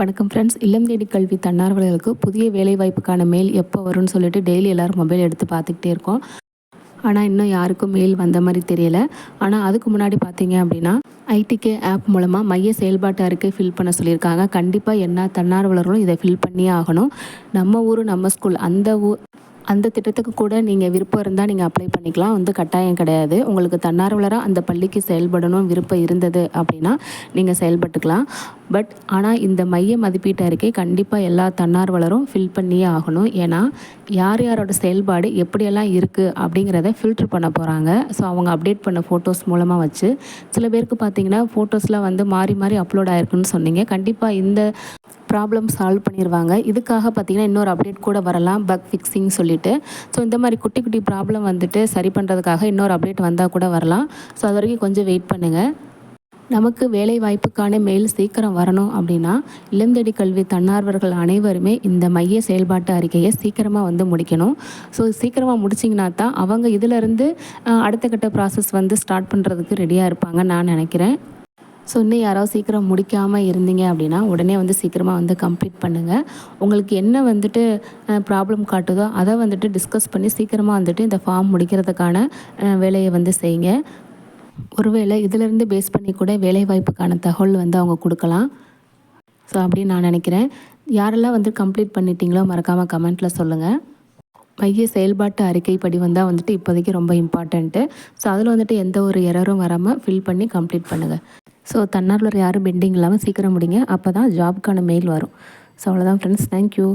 வணக்கம் ஃப்ரெண்ட்ஸ் இல்லம் தேடி கல்வி தன்னார்வலர்களுக்கு புதிய வேலைவாய்ப்புக்கான மெயில் எப்போ வரும்னு சொல்லிட்டு டெய்லி எல்லோரும் மொபைல் எடுத்து பார்த்துக்கிட்டே இருக்கோம். ஆனால் இன்னும் யாருக்கும் மெயில் வந்த மாதிரி தெரியல. ஆனால் அதுக்கு முன்னாடி பார்த்தீங்க அப்படின்னா ஐடிகே ஆப் மூலமாக மைய செயல்பாட்டு அறிக்கை ஃபில் பண்ண சொல்லியிருக்காங்க. கண்டிப்பாக என்ன தன்னார்வலர்களும் இதை ஃபில் பண்ணியே ஆகணும். நம்ம ஊர் நம்ம ஸ்கூல் அந்த ஊர் அந்த திட்டத்துக்கு கூட நீங்கள் விருப்பம் இருந்தால் நீங்கள் அப்ளை பண்ணிக்கலாம். வந்து கட்டாயம் கிடையாது. உங்களுக்கு தன்னார்வலராக அந்த பள்ளிக்கு செயல்படணும் விருப்பம் இருந்தது அப்படின்னா நீங்கள் செயல்பட்டுக்கலாம். பட் ஆனால் இந்த மைய மதிப்பீட்டு அறிக்கை கண்டிப்பாக எல்லா தன்னார்வலரும் ஃபில் பண்ணியே ஆகணும். ஏன்னா யார் யாரோட செயல்பாடு எப்படியெல்லாம் இருக்குது அப்படிங்கிறத ஃபில்ட்ரு பண்ண போகிறாங்க ஸோ அவங்க அப்டேட் பண்ண ஃபோட்டோஸ் மூலமாக வச்சு சில பேருக்கு பார்த்தீங்கன்னா ஃபோட்டோஸ்லாம் வந்து மாறி மாறி அப்லோட் ஆயிருக்குன்னு சொன்னீங்க. கண்டிப்பாக இந்த ப்ராப்ளம் சால்வ் பண்ணிடுவாங்க இதுக்காக பார்த்திங்கன்னா இன்னொரு அப்டேட் கூட வரலாம் பக் ஃபிக்ஸிங் சொல்லிட்டு. ஸோ இந்த மாதிரி குட்டி குட்டி ப்ராப்ளம் வந்துட்டு சரி பண்ணுறதுக்காக இன்னொரு அப்டேட் வந்தால் கூட வரலாம். ஸோ அது வரைக்கும் கொஞ்சம் வெயிட் பண்ணுங்கள் நமக்கு வேலை வாய்ப்புக்கான மெயில் சீக்கிரம் வரணும் அப்படின்னா இளந்தடி கல்வி தன்னார்வர்கள் அனைவருமே இந்த மைய செயல்பாட்டு அறிக்கையை சீக்கிரமாக வந்து முடிக்கணும். ஸோ சீக்கிரமாக முடிச்சிங்கன்னா தான் அவங்க இதிலேருந்து அடுத்த கட்ட ப்ராசஸ் வந்து ஸ்டார்ட் பண்ணுறதுக்கு ரெடியாக இருப்பாங்க நான் நினைக்கிறேன். ஸோ இன்னும் யாராவது சீக்கிரம் முடிக்காமல் இருந்தீங்க அப்படின்னா உடனே வந்து சீக்கிரமாக வந்து கம்ப்ளீட் பண்ணுங்கள் உங்களுக்கு என்ன வந்துட்டு ப்ராப்ளம் காட்டுதோ அதை வந்துட்டு டிஸ்கஸ் பண்ணி சீக்கிரமாக வந்துட்டு இந்த ஃபார்ம் முடிக்கிறதுக்கான வேலையை வந்து செய்யுங்க. ஒருவேளை இதிலிருந்து பேஸ் பண்ணி கூட வேலைவாய்ப்புக்கான தகவல் வந்து அவங்க கொடுக்கலாம். ஸோ அப்படின்னு நான் நினைக்கிறேன். யாரெல்லாம் வந்து கம்ப்ளீட் பண்ணிட்டீங்களோ மறக்காமல் கமெண்ட்டில் சொல்லுங்கள் மைய செயல்பாட்டு அறிக்கை படிவம் வந்தால் வந்துட்டு இப்போதைக்கு ரொம்ப இம்பார்ட்டண்ட்டு ஸோ அதில் வந்துட்டு எந்த ஒரு எரரும் வராமல் ஃபில் பண்ணி கம்ப்ளீட் பண்ணுங்கள் ஸோ தன்னார்வலர் யாரும் பெண்டிங் இல்லாமல் சீக்கிரம் முடிங்க. அப்போ தான் ஜாப்க்கான மெயில் வரும். ஸோ அவ்வளோதான் ஃப்ரெண்ட்ஸ் தேங்க்யூ